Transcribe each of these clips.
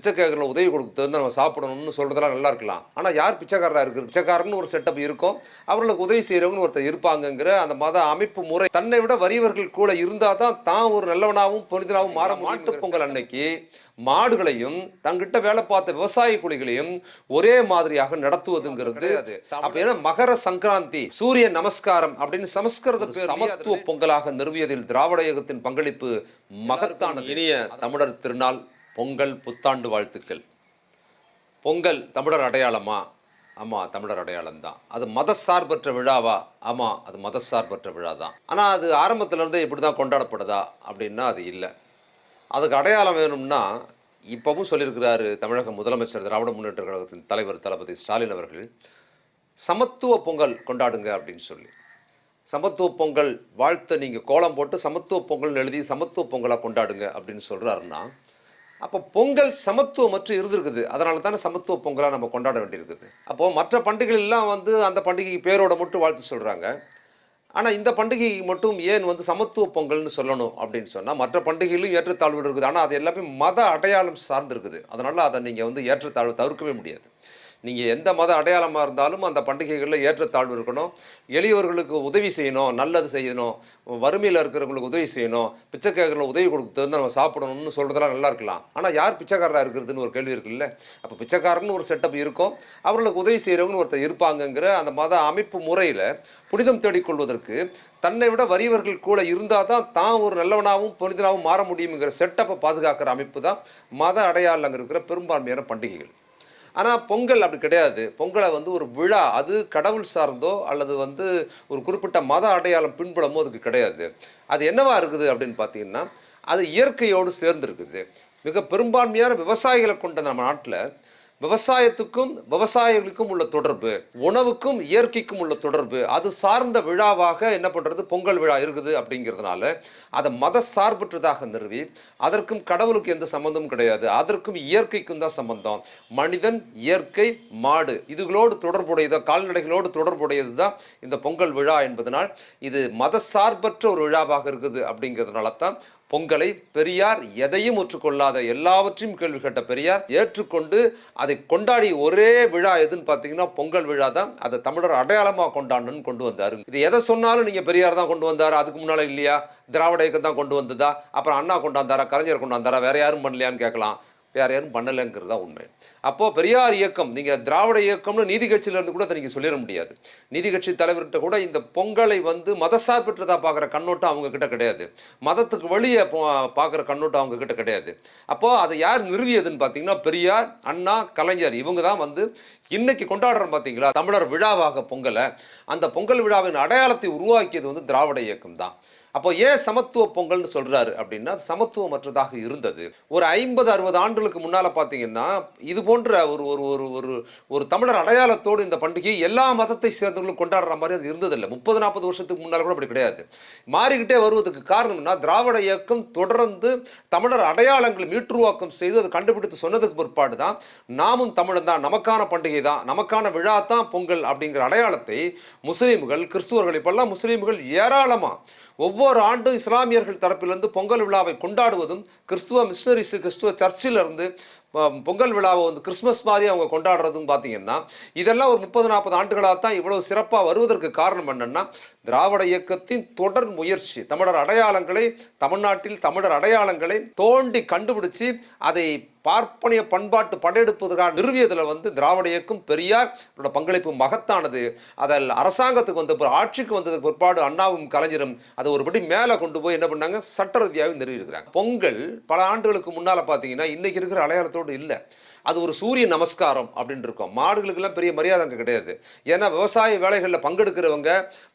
பிச்சைக்காரர்கள் உதவி கொடுத்து வந்து நம்ம சாப்பிடணும்னு சொல்றதெல்லாம் நல்லா இருக்கலாம். ஆனால் யார் பிச்சைக்காரராக இருக்குது? பிச்சைக்காரன்னு ஒரு செட்டப் இருக்கும். அவர்களுக்கு உதவி செய்கிறவங்கன்னு ஒருத்தர் இருப்பாங்கங்கிற அந்த மத அமைப்பு முறை. தன்னை விட வறியவர்கள் கூட இருந்தால் தான் தான் ஒரு நல்லவனாகவும் புனிதனாகவும் மாற மாட்டுப் பொங்கல் அன்னைக்கு மாடுகளையும் தங்கிட்ட வேலை பார்த்த விவசாய குழிகளையும் ஒரே மாதிரியாக நடத்துவதுங்கிறது. அது அப்ப ஏன்னா மகர சங்கராந்தி சூரிய நமஸ்காரம் அப்படின்னு சமஸ்கிருத சமத்துவ பொங்கலாக நிறுவியதில் திராவிட இயக்கத்தின் பங்களிப்பு மகத்தான இனிய தமிழர் திருநாள். பொங்கல் புத்தாண்டு வாழ்த்துக்கள். பொங்கல் தமிழர் அடையாளமா? ஆமாம் தமிழர் அடையாளம் தான் அது மதசார்பற்ற விழாவா? ஆமாம் அது மதசார்பற்ற விழா தான் ஆனால் அது ஆரம்பத்துல இருந்தே இப்படி தான் கொண்டாடப்படுதா? அப்படின்னா அது இல்லை. அதுக்கு அடையாளம் வேணும்னா இப்பவும் சொல்லியிருக்கிறாரு தமிழக முதலமைச்சர் திராவிட முன்னேற்ற கழகத்தின் தலைவர் தளபதி ஸ்டாலின் அவர்கள் சமத்துவ பொங்கல் கொண்டாடுங்க அப்படின்னு சொல்லி. சமத்துவ பொங்கல் வாழ்த்த நீங்கள் கோலம் போட்டு சமத்துவ பொங்கல்னு எழுதி சமத்துவ பொங்கலாக கொண்டாடுங்க அப்படின்னு சொல்கிறாருன்னா அப்போ பொங்கல் சமத்துவம் மற்றும் இருந்திருக்குது. அதனால தானே சமத்துவ பொங்கலாக நம்ம கொண்டாட வேண்டியிருக்குது. அப்போது மற்ற பண்டிகைகள் எல்லாம் வந்து அந்த பண்டிகைக்கு பேரோட மட்டும் வாழ்த்து சொல்கிறாங்க ஆனால் இந்த பண்டிகை மட்டும் ஏன் வந்து சமத்துவ பொங்கல்னு சொல்லணும் அப்படின்னு சொன்னால் மற்ற பண்டிகையிலும் ஏற்றத்தாழ்வு இருக்குது. ஆனால் அது எல்லாமே மத அடையாளம் சார்ந்திருக்குது. அதனால் அதை நீங்கள் வந்து ஏற்றத்தாழ்வு தவிர்க்கவே முடியாது. நீங்கள் எந்த மத அடையாளமாக இருந்தாலும் அந்த பண்டிகைகளில் ஏற்றத்தாழ்வு இருக்கணும். எளியவர்களுக்கு உதவி செய்யணும் நல்லது செய்யணும். வறுமையில் இருக்கிறவங்களுக்கு உதவி செய்யணும். பிச்சைக்காரர்களுக்கு உதவி கொடுத்து வந்து நம்ம சாப்பிடணும்னு சொல்கிறதெல்லாம் நல்லா இருக்கலாம். ஆனால் யார் பிச்சைக்காரராக இருக்கிறதுன்னு ஒரு கேள்வி இருக்குல்ல? அப்போ பிச்சைக்காரன்னு ஒரு செட்டப் இருக்கும். அவர்களுக்கு உதவி செய்கிறவங்கன்னு ஒருத்தர் இருப்பாங்கங்கிற அந்த மத அமைப்பு முறையில் புனிதம் தேடிக்கொள்வதற்கு தன்னை விட வறியவர்கள் கூட இருந்தால் தான் தான் ஒரு நல்லவனாகவும் புனிதனாகவும் மாற முடியுங்கிற செட்டப்பை பாதுகாக்கிற அமைப்பு தான் மத அடையாளங்கிற இருக்கிற பெரும்பான்மையான பண்டிகைகள். ஆனால் பொங்கல் அப்படி கிடையாது. பொங்கலை வந்து ஒரு விழா அது கடவுள் சார்ந்தோ அல்லது வந்து ஒரு குறிப்பிட்ட மத அடையாளம் பின்புலமோ அதுக்கு கிடையாது. அது என்னவா இருக்குது அப்படின்னு பார்த்தீங்கன்னா அது இயற்கையோடு சேர்ந்துருக்குது. மிக பெரும்பான்மையான விவசாயிகளை கொண்ட நம்ம நாட்டில் விவசாயத்துக்கும் விவசாயிகளுக்கும் உள்ள தொடர்பு உணவுக்கும் இயற்கைக்கும் உள்ள தொடர்பு அது சார்ந்த விழாவாக என்ன பண்ணுறது பொங்கல் விழா இருக்குது அப்படிங்கிறதுனால அதை மத சார்பற்றதாக நிறுவி அதற்கும் கடவுளுக்கு எந்த சம்பந்தமும் கிடையாது. அதற்கும் இயற்கைக்கும் தான் சம்பந்தம். மனிதன் இயற்கை மாடு இதுகளோடு தொடர்புடையது கால்நடைகளோடு தொடர்புடையது தான் இந்த பொங்கல் விழா என்பதனால் இது மத சார்பற்ற ஒரு விழாவாக இருக்குது அப்படிங்கிறதுனால தான் பொங்கலை பெரியார் எதையும் ஒற்றுக்கொள்ளாத எல்லாவற்றையும் கேள்வி கேட்ட பெரியார் ஏற்றுக்கொண்டு அதை கொண்டாடி ஒரே விழா எதுன்னு பார்த்தீங்கன்னா பொங்கல் விழா தான். அதை தமிழர் அடையாளமாக கொண்டாடணும்னு கொண்டு வந்தார். இது எதை சொன்னாலும் நீங்கள் பெரியார் தான் கொண்டு வந்தார்? அதுக்கு முன்னால் இல்லையா? திராவிட இயக்கம் தான் கொண்டு வந்ததா? அப்புறம் அண்ணா கொண்டாந்தாரா? கலைஞர் கொண்டாந்தாரா? வேற யாரும் பண்ணலையான்னு கேட்கலாம். வேற யாரும் பண்ணலைங்கிறது தான் உண்மை. அப்போ பெரியார் இயக்கம் நீங்கள் திராவிட இயக்கம்னு நீதி கட்சியிலேருந்து கூட அதை சொல்லிட முடியாது. நீதி கட்சி தலைவர்கிட்ட கூட இந்த பொங்கலை வந்து மதசார்பற்றதா பார்க்குற கண்ணோட்டம் அவங்க கிட்ட கிடையாது. மதத்துக்கு வெளியே பார்க்குற கண்ணோட்டம் அவங்க கிட்ட கிடையாது. அப்போது அதை யார் நிறுவியதுன்னு பார்த்தீங்கன்னா பெரியார் அண்ணா கலைஞர் இவங்க தான் வந்து இன்னைக்கு கொண்டாடுறோம் பார்த்தீங்களா? தமிழர் விழாவாக பொங்கலை. அந்த பொங்கல் விழாவின் அடையாளத்தை உருவாக்கியது வந்து திராவிட இயக்கம் தான். அப்போ ஏன் சமத்துவ பொங்கல்னு சொல்றாரு அப்படின்னா சமத்துவமற்றதாக இருந்தது. ஒரு ஐம்பது அறுபது ஆண்டுகளுக்கு முன்னால பார்த்தீங்கன்னா இது போன்ற ஒரு ஒரு ஒரு ஒரு ஒரு தமிழர் அடையாளத்தோடு இந்த பண்டிகை எல்லா மதத்தை சேர்ந்தவர்களும் கொண்டாடுற மாதிரி அது இருந்ததில்லை. முப்பது நாற்பது வருஷத்துக்கு முன்னால் கூட அப்படி கிடையாது. மாறிக்கிட்டே வருவதற்கு காரணம்னா திராவிட இயக்கம் தொடர்ந்து தமிழர் அடையாளங்களை மீட்டுருவாக்கம் செய்து அதை கண்டுபிடித்து சொன்னதுக்கு பிற்பாடு தான் நாமும் தமிழன் தான் நமக்கான பண்டிகை தான் நமக்கான விழா தான் பொங்கல் அப்படிங்கிற அடையாளத்தை முஸ்லீம்கள் கிறிஸ்துவர்கள் இப்பெல்லாம் முஸ்லீம்கள் ஏராளமா ஒவ்வொரு ஆண்டும் இஸ்லாமியர்கள் தரப்பிலிருந்து பொங்கல் விழாவை கொண்டாடுவதும் கிறிஸ்துவ மிஷனரிஸ் கிறிஸ்துவ சர்ச்சிலிருந்து பொங்கல் விழாவை வந்து கிறிஸ்மஸ் மாதிரி அவங்க கொண்டாடுறதும் பார்த்தீங்கன்னா இதெல்லாம் ஒரு முப்பது நாற்பது ஆண்டுகளாக தான் இவ்வளோ சிறப்பாக வருவதற்கு காரணம் என்னென்னா திராவிட இயக்கத்தின் தொடர் முயற்சி தமிழர் அடையாளங்களை தமிழ்நாட்டில் தமிழர் அடையாளங்களை தோண்டி கண்டுபிடிச்சு அதை பார்ப்பனிய பண்பாட்டு படையெடுப்பதற்காக நிறுவியதில் வந்து திராவிட இயக்கம் பெரியார் பங்களிப்பு மகத்தானது. அதில் அரசாங்கத்துக்கு வந்த பிற- ஆட்சிக்கு வந்ததுக்கு பிற்பாடு அண்ணாவும் கலைஞரும் அதை ஒருபடி மேலே கொண்டு போய் என்ன பண்ணாங்க? சட்ட ரீதியாக நிறுவியிருக்கிறாங்க. பொங்கல் பல ஆண்டுகளுக்கு முன்னால் பார்த்தீங்கன்னா இன்னைக்கு இருக்கிற அடையாளத்தோடு இல்லை. அது ஒரு சூரிய நமஸ்காரம் அப்படின்னு இருக்கும். மாடுகளுக்கெல்லாம் பெரிய மரியாதை அங்கே கிடையாது. ஏன்னா விவசாய வேலைகளில் பங்கெடுக்கிறவங்க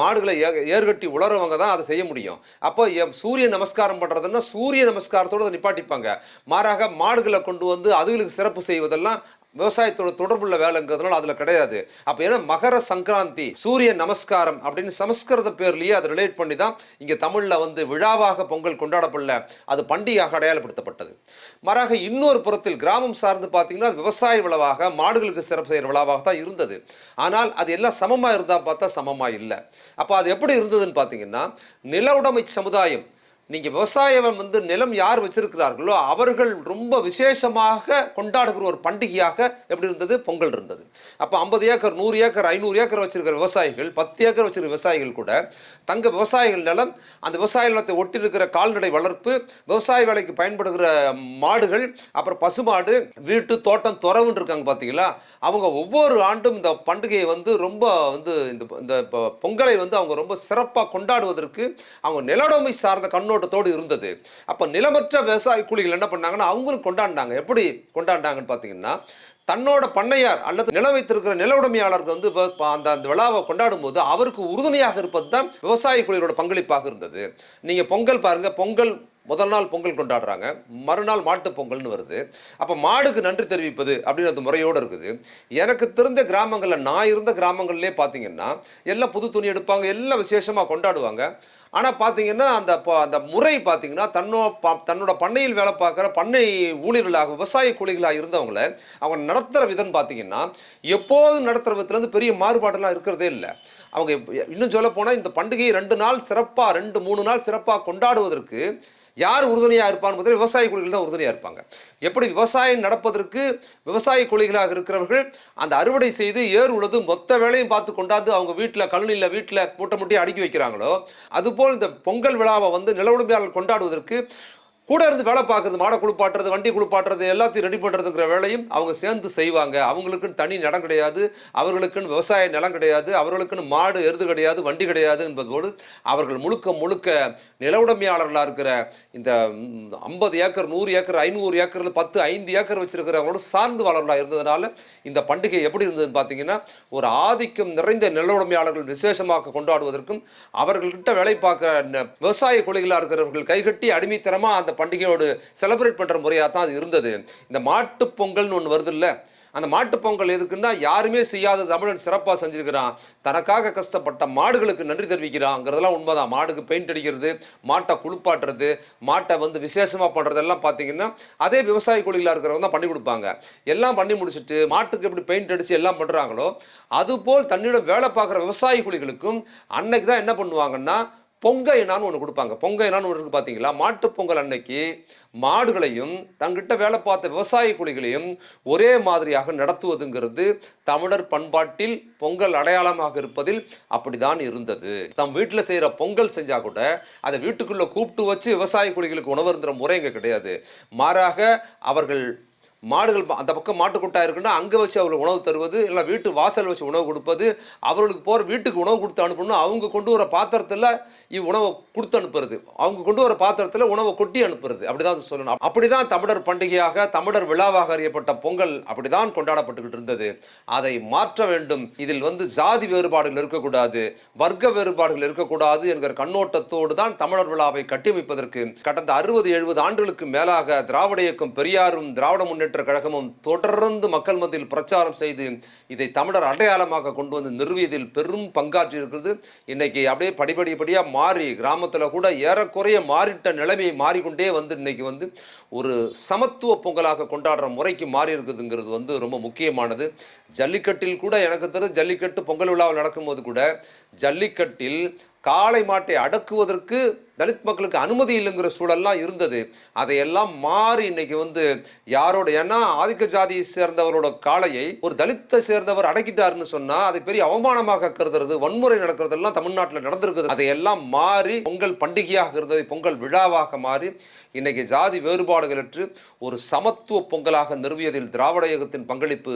மாடுகளை ஏர்கட்டி உளறவங்க தான் அதை செய்ய முடியும். அப்போ சூரிய நமஸ்காரம் பண்ணுறதுன்னா சூரிய நமஸ்காரத்தோடு அதை நிப்பாட்டிப்பாங்க. மாறாக மாடுகளை கொண்டு வந்து அதுகளுக்கு சிறப்பு செய்வதெல்லாம் விவசாயத்தோட தொடர்புள்ள வேலைங்கிறதுனால அதில் கிடையாது. அப்போ ஏன்னா மகர சங்கராந்தி சூரிய நமஸ்காரம் அப்படின்னு சமஸ்கிருத பேர்லயே அதை ரிலேட் பண்ணி தான் இங்கே தமிழில் வந்து விழாவாக பொங்கல் கொண்டாடப்படல. அது பண்டிகையாக அடையாளப்படுத்தப்பட்டது. மாறாக இன்னொரு புறத்தில் கிராமம் சார்ந்து பார்த்தீங்கன்னா அது விவசாய விழாவாக மாடுகளுக்கு சிறப்பு செய்கிற விழாவாக தான் இருந்தது. ஆனால் அது எல்லாம் சமமாக இருந்தால் பார்த்தா சமமாக இல்லை. அப்போ அது எப்படி இருந்ததுன்னு பார்த்தீங்கன்னா நில உடைமை சமுதாயம் நீங்கள் விவசாயம் வந்து நிலம் யார் வச்சிருக்கிறார்களோ அவர்கள் ரொம்ப விசேஷமாக கொண்டாடுகிற ஒரு பண்டிகையாக எப்படி இருந்தது? பொங்கல் இருந்தது. அப்போ ஐம்பது ஏக்கர் நூறு ஏக்கர் ஐநூறு ஏக்கர் வச்சிருக்கிற விவசாயிகள் பத்து ஏக்கர் வச்சிருக்கிற விவசாயிகள் கூட தங்க விவசாயிகள் நிலம் அந்த விவசாய நிலத்தை ஒட்டி இருக்கிற கால்நடை வளர்ப்பு விவசாய வேலைக்கு பயன்படுகிற மாடுகள் அப்புறம் பசுமாடு வீட்டு தோட்டம் துறவுன்னு இருக்காங்க பார்த்தீங்களா அவங்க ஒவ்வொரு ஆண்டும் இந்த பண்டிகையை வந்து ரொம்ப வந்து இந்த இந்த பொ- பொங்கலை வந்து அவங்க ரொம்ப சிறப்பாக கொண்டாடுவதற்கு அவங்க நிலடமை சார்ந்த கண்ணோட்டத்தோடு இருந்தது. அப்போ நிலமற்ற விவசாய கூலிகள் என்ன பண்ணாங்கன்னா அவங்களும் கொண்டாடினாங்க. எப்படி கொண்டாடினாங்கன்னு பார்த்தீங்கன்னா தன்னோட பண்ணையார் அல்லது நிலம் வைத்திருக்கிற நில உடைமையாளருக்கு வந்து அந்த அந்த விழாவை கொண்டாடும் போது அவருக்கு உறுதுணையாக இருப்பது தான் விவசாய குழுவோட பங்களிப்பாக இருந்தது. நீங்க பொங்கல் பாருங்க பொங்கல் முதல் நாள் பொங்கல் கொண்டாடுறாங்க. மறுநாள் மாட்டு பொங்கல்னு வருது. அப்போ மாடுக்கு நன்றி தெரிவிப்பது அப்படின்னு அந்த முறையோடு இருக்குது. எனக்கு தெரிந்த கிராமங்களில் நான் இருந்த கிராமங்கள்லேயே பார்த்தீங்கன்னா எல்லாம் புது துணி எடுப்பாங்க எல்லாம் விசேஷமாக கொண்டாடுவாங்க. ஆனால் பார்த்தீங்கன்னா அந்த ப- அந்த முறை பார்த்தீங்கன்னா தன்னோ ப- தன்னோட பண்ணையில் வேலை பார்க்குற பண்ணை ஊழியர்களாக விவசாய கூலிகளாக இருந்தவங்கள அவங்க நடத்துகிற விதம் பார்த்தீங்கன்னா எப்போதும் நடத்துகிற விதத்துலேருந்து பெரிய மாறுபாடெல்லாம் இருக்கிறதே இல்லை. அவங்க இன்னும் சொல்ல போனால் இந்த பண்டிகையை ரெண்டு நாள் சிறப்பாக ரெண்டு மூணு நாள் சிறப்பாக கொண்டாடுவதற்கு யார் உறுதுணையாக இருப்பான்னு பார்த்தா விவசாய குழிகள் தான் உறுதுணையாக இருப்பாங்க. எப்படி விவசாயம் நடப்பதற்கு விவசாய குழிகளாக இருக்கிறவர்கள் அந்த அறுவடை செய்து ஏர் உழுது மொத்த வேலையும் பார்த்து கொண்டாந்து அவங்க வீட்டில் கழனியில் வீட்டில் மூட்டை முட்டி அடுக்கி வைக்கிறாங்களோ அதுபோல் இந்த பொங்கல் விழாவை வந்து நில கொண்டாடுவதற்கு கூட இருந்து வேலை பார்க்குறது மாடை குளிப்பாட்டுறது வண்டி குளிப்பாட்டுறது எல்லாத்தையும் ரெடி பண்ணுறதுங்கிற வேலையும் அவங்க சேர்ந்து செய்வாங்க. அவங்களுக்குன்னு தனி நிலம் கிடையாது அவர்களுக்குன்னு விவசாய நிலம் கிடையாது அவர்களுக்குன்னு மாடு எருது கிடையாது வண்டி கிடையாது என்பதோடு அவர்கள் முழுக்க முழுக்க நில உடைமையாளர்களாக இருக்கிற இந்த ஐம்பது ஏக்கர் நூறு ஏக்கர் ஐநூறு ஏக்கரில் பத்து ஐந்து ஏக்கர் வச்சிருக்கிறவங்களோட சார்ந்து வாழ்வர்களாக இருந்ததுனால இந்த பண்டிகை எப்படி இருந்ததுன்னு பார்த்தீங்கன்னா ஒரு ஆதிக்கம் நிறைந்த நில உடைமையாளர்கள் விசேஷமாக கொண்டாடுவதற்கும் அவர்கள்கிட்ட வேலை பார்க்குற ந- விவசாய கொலைகளாக இருக்கிறவர்கள் கைகட்டி அடிமைத்தனமாக அந்த பண்டிகையோடு செலிப்ரேட் பண்ணுற முறையாக தான் அது இருந்தது. இந்த மாட்டு பொங்கல்னு ஒன்று வருது இல்லை அந்த மாட்டுப்பொங்கல் எதுக்குன்னா யாருமே செய்யாத தமிழன் சிறப்பாக செஞ்சிருக்கிறான். தனக்காக கஷ்டப்பட்ட மாடுகளுக்கு நன்றி தெரிவிக்கிறாங்கிறதெல்லாம் உண்மைதான். மாடுக்கு பெயிண்ட் அடிக்கிறது மாட்டை குளிப்பாட்டுறது மாட்டை வந்து விசேஷமாக பண்ணுறதெல்லாம் பார்த்தீங்கன்னா அதே விவசாய கூலிகளாக இருக்கிறவங்க தான் பண்ணி கொடுப்பாங்க. எல்லாம் பண்ணி முடிச்சுட்டு மாட்டுக்கு எப்படி பெயிண்ட் அடித்து எல்லாம் பண்ணுறாங்களோ அதுபோல் தன்னிடம் வேலை பார்க்குற விவசாய கூலிகளுக்கும் அன்னைக்கு தான் என்ன பண்ணுவாங்கன்னா பொங்கைனான்னு ஒன்று கொடுப்பாங்க. பொங்கைனான்னு ஒன்று இருக்குது பார்த்தீங்களா மாட்டுப் பொங்கல் அன்னைக்கு மாடுகளையும் தங்கிட்ட வேலை பார்த்த விவசாய குழிகளையும் ஒரே மாதிரியாக நடத்துவதுங்கிறது தமிழர் பண்பாட்டில் பொங்கல் அடையாளமாக இருப்பதில் அப்படிதான் இருந்தது. தம் வீட்டில் செய்கிற பொங்கல் செஞ்சால் கூட அதை வீட்டுக்குள்ளே கூப்பிட்டு வச்சு விவசாய குழிகளுக்கு உணவருந்துற முறை இங்கே கிடையாது. மாறாக அவர்கள் மாடுகள் ப- அந்த பக்கம் மாட்டுக்கொட்டா இருக்குன்னா அங்கே வச்சு அவர்களுக்கு உணவு தருவது இல்லை வீட்டு வாசல் வச்சு உணவு கொடுப்பது அவர்களுக்கு போகிற வீட்டுக்கு உணவு கொடுத்து அனுப்பணும் அவங்க கொண்டு வர பாத்திரத்தில் இவ் உணவை கொடுத்து அனுப்புறது. அவங்க கொண்டு வர பாத்திரத்தில் உணவை கொட்டி அனுப்புறது. அப்படிதான் தான் சொல்லணும். அப்படிதான் தமிழர் பண்டிகையாக தமிழர் விழாவாக அறியப்பட்ட பொங்கல் அப்படிதான் கொண்டாடப்பட்டுக்கிட்டு இருந்தது. அதை மாற்ற வேண்டும். இதில் வந்து ஜாதி வேறுபாடுகள் இருக்கக்கூடாது. வர்க்க வேறுபாடுகள் இருக்கக்கூடாது என்கிற கண்ணோட்டத்தோடு தான் தமிழர் விழாவை கட்டியமைப்பதற்கு. கடந்த அறுபது எழுபது ஆண்டுகளுக்கு மேலாக திராவிட இயக்கம் பெரியாரும் திராவிட முன்னேற்ற கழகமும் தொடர்ந்து மக்கள் மத்தியில் பிரச்சாரம் செய்து இதை தமிழர் அடையாளமாக கொண்டு வந்து நிறுவியதில் பெரும் பங்காற்றி இருக்கிறது. இன்னைக்கு அப்படியே படிப்படிப்படியாக மாறி கிராமத்தில் கூட ஏறக்குறைய மாறிட்ட நிலைமை மாறிக்கொண்டே வந்து இன்னைக்கு வந்து ஒரு சமத்துவ பொங்கலாக கொண்டாடுற முறைக்கு மாறி இருக்குதுங்கிறது வந்து ரொம்ப முக்கியமானது. ஜல்லிக்கட்டில் கூட எனக்கு தெரிஞ்ச ஜல்லிக்கட்டு பொங்கல் விழாவில் நடக்கும்போது கூட ஜல்லிக்கட்டில் காளை மாட்டை அடக்குவதற்கு தலித் மக்களுக்கு அனுமதி இல்லைங்கிற சூழல்லாம் இருந்தது. அதையெல்லாம் மாறி இன்னைக்கு வந்து யாரோட ஏன்னா ஆதிக்க ஜாதியை சேர்ந்தவரோட காளையை ஒரு தலித்தை சேர்ந்தவர் அடக்கிட்டாருன்னு சொன்னா அதை பெரிய அவமானமாக கருதுறது வன்முறை நடக்கிறதெல்லாம் தமிழ்நாட்டில் நடந்திருக்குது. அதையெல்லாம் மாறி பொங்கல் பண்டிகையாக இருந்தது பொங்கல் விழாவாக மாறி இன்னைக்கு ஜாதி வேறுபாடுகளற்று ஒரு சமத்துவ பொங்கலாக நிறுவியதில் திராவிட இயக்கத்தின் பங்களிப்பு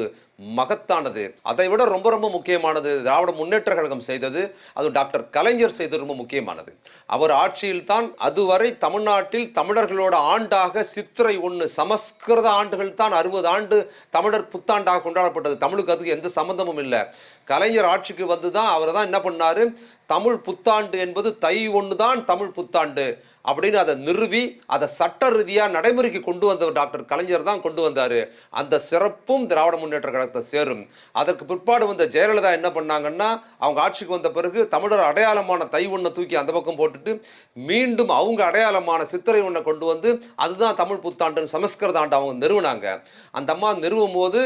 மகத்தானது. அதை விட ரொம்ப ரொம்ப முக்கியமானது திராவிட முன்னேற்ற கழகம் செய்தது அது டாக்டர் கலைஞர் செய்தது ரொம்ப முக்கியமானது. அவர் ஆட்சி தான் அதுவரை தமிழ்நாட்டில் தமிழர்களோட ஆண்டாக சித்திரை ஒன்று சமஸ்கிருத ஆண்டுகள் தான் அறுபது ஆண்டு தமிழர் புத்தாண்டாக கொண்டாடப்பட்டது. தமிழுக்கு அதுக்கு எந்த சம்பந்தமும் இல்லை. கலைஞர் ஆட்சிக்கு வந்து தான் அவர் தான் என்ன பண்ணாரு? தமிழ் புத்தாண்டு என்பது தை ஒன்று தான் தமிழ் புத்தாண்டு. அப்படின்னு அதை நிறுவி அதை சட்ட ரீதியாக நடைமுறைக்கு கொண்டு வந்தவர் டாக்டர் கலைஞர் தான் கொண்டு வந்தார். அந்த சிறப்பும் திராவிட முன்னேற்ற கழகத்தை சேரும். அதற்கு பிற்பாடு வந்த ஜெயலலிதா என்ன பண்ணாங்கன்னா அவங்க ஆட்சிக்கு வந்த பிறகு தமிழர் அடையாளமான தை ஒன்றை தூக்கி அந்த பக்கம் போட்டுட்டு மீண்டும் அவங்க அடையாளமான சித்திரை ஒன்றை கொண்டு வந்து அதுதான் தமிழ் புத்தாண்டுன்னு சமஸ்கிருத ஆண்டு அவங்க நிறுவனாங்க. அந்த அம்மா நிறுவும் போது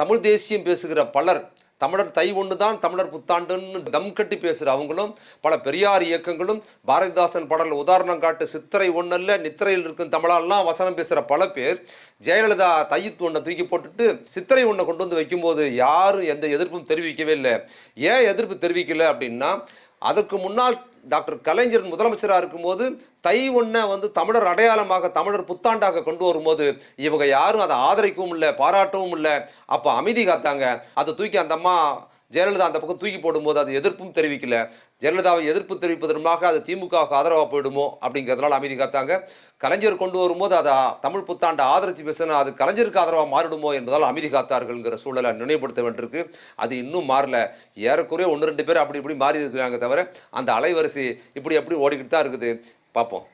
தமிழ் தேசியம் பேசுகிற பலர் தமிழர் தை ஒன்று தான் தமிழர் புத்தாண்டுன்னு தம் கட்டி பேசுகிற அவங்களும் பல பெரியார் இயக்கங்களும் பாரதிதாசன் பாடல் உதாரணம் காட்டு சித்திரை ஒன்றல்ல நித்திரையில் இருக்கும் தமிழாலாம் வசனம் பேசுகிற பல பேர் ஜெயலலிதா தையத்து ஒன்றை தூக்கி போட்டுட்டு சித்திரை ஒன்றை கொண்டு வந்து வைக்கும்போது யாரும் எந்த எதிர்ப்பும் தெரிவிக்கவே இல்லை. ஏன் எதிர்ப்பு தெரிவிக்கல அப்படின்னா அதற்கு முன்னால் டாக்டர் கலைஞர் முதலமைச்சராக இருக்கும்போது தை ஒன்றை வந்து தமிழர் அடையாளமாக தமிழர் புத்தாண்டாக கொண்டு வரும்போது இவங்க யாரும் அதை ஆதரிக்கவும் இல்லை பாராட்டவும் இல்லை. அப்போ அமைதி காத்தாங்க. அதை தூக்கி அந்த அம்மா ஜெயலலிதா அந்த பக்கம் தூக்கி போடும்போது அது எதிர்ப்பும் தெரிவிக்கல. ஜெயலலிதாவை எதிர்ப்பு தெரிவிப்பதற்காக அது திமுகவுக்கு ஆதரவாக போயிடுமோ அப்படிங்கிறதுனால அமைதி காத்தாங்க. கலைஞர் கொண்டு வரும்போது அதை தமிழ் புத்தாண்டு ஆதரிச்சு பேசினா அது கலைஞருக்கு ஆதரவாக மாறிடுமோ என்பதால் அமைதி காத்தார்கள்ங்கிற சூழலை நினைவுபடுத்த வேண்டியிருக்கு. அது இன்னும் மாறல. ஏறக்குறைய ஒன்று ரெண்டு பேர் அப்படி இப்படி மாறி இருக்கிறாங்க தவிர அந்த அலைவரிசை இப்படி எப்படி ஓடிக்கிட்டு தான் இருக்குது. பார்ப்போம்.